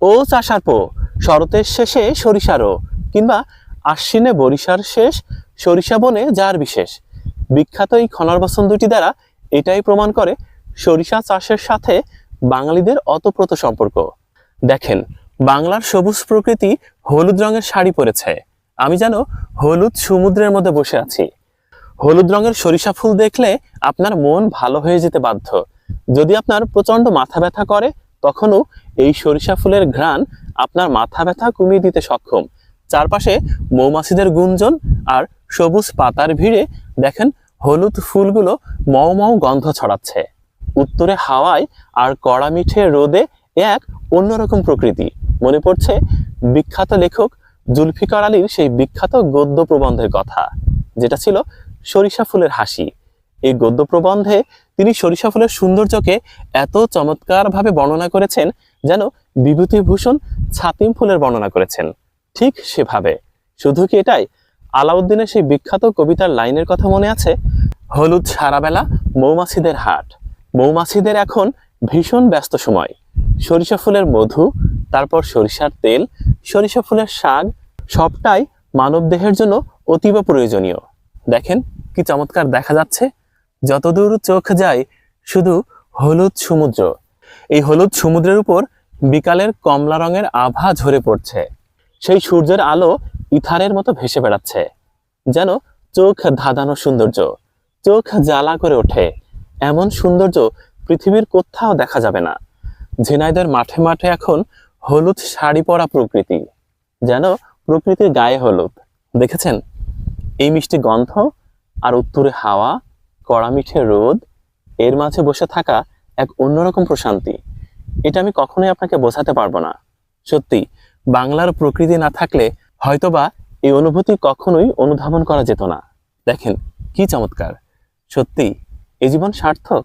ও চাষার পো, শরতের শেষে সরিষারও কিংবা আশ্বিনে বরিশার শেষ সরিষা বনে যার বিশেষ। বিখ্যাত এই খনার বসন দুটি দ্বারা এটাই প্রমাণ করে সরিষা চাষের সাথে বাঙালিদের অতপ্রত সম্পর্ক। দেখেন, বাংলার সবুজ প্রকৃতি হলুদ রঙের শাড়ি পরেছে। আমি যেন হলুদ সমুদ্রের মধ্যে বসে আছি। হলুদ রঙের সরিষা ফুল দেখলে আপনার মন ভালো হয়ে যেতে বাধ্য। যদি আপনার প্রচণ্ড মাথা ব্যথা করে তখনও এই সরিষা ফুলের ঘ্রাণ আপনার মাথা ব্যথা কমিয়ে দিতে সক্ষম। চারপাশে মৌমাছিদের গুঞ্জন আর সবুজ পাতার ভিড়ে দেখেন হলুদ ফুলগুলো মও মও গন্ধ ছড়াচ্ছে। উত্তরে হাওয়ায় আর কড়া মিঠে রোদে এক অন্যরকম প্রকৃতি। মনে পড়ছে বিখ্যাত লেখক জুলফিকার আলীর সেই বিখ্যাত গদ্য প্রবন্ধের কথা, যেটা ছিল সরিষা ফুলের হাসি। এই গদ্য প্রবন্ধে তিনি সরিষা ফুলের সৌন্দর্যকে এত চমৎকারভাবে বর্ণনা করেছেন যেন বিভূতিভূষণ ছাতিম ফুলের বর্ণনা করেছেন। ঠিক সেভাবে। শুধু কি এটাই? আলাউদ্দিনের সেই বিখ্যাত কবিতার লাইনের কথা মনে আছে? হলুদ সারাবেলা মৌমাছিদের হাট। মৌমাছিদের এখন ভীষণ ব্যস্ত সময়। সরিষা ফুলের মধু, তারপর সরিষার তেল, সরিষা ফুলের শাক, সবটাই মানব দেহের জন্য অতীব প্রয়োজনীয়। দেখেন কি চমৎকার দেখা যাচ্ছে। যতদূর চোখ যায়, শুধু হলুদ সমুদ্র। এই হলুদ সমুদ্রের উপর বিকালের কমলা রঙের আভা ঝরে পড়ছে। সেই সূর্যের আলো ইথারের মতো ভেসে বেড়াচ্ছে, যেন চোখ ধাঁধানো সৌন্দর্য, চোখ জ্বালা করে ওঠে। এমন সৌন্দর্য পৃথিবীর কোথাও দেখা যাবে না। ঝিনাইদের মাঠে মাঠে এখন হলুদ শাড়ি পরা প্রকৃতি, যেন প্রকৃতির গায়ে হলুদ। দেখেছেন? এই মিষ্টি গন্ধ আর উত্তরে হাওয়া কড়া মিঠে রোদ, এর মাঝে বসে থাকা এক অন্যরকম প্রশান্তি। এটা আমি কখনোই আপনাকে বোঝাতে পারব না। সত্যি, বাংলার প্রকৃতি না থাকলে হয়তোবা এই অনুভূতি কখনোই অনুধাবন করা যেত না। দেখেন, কি চমৎকার। সত্যি, এ জীবন সার্থক।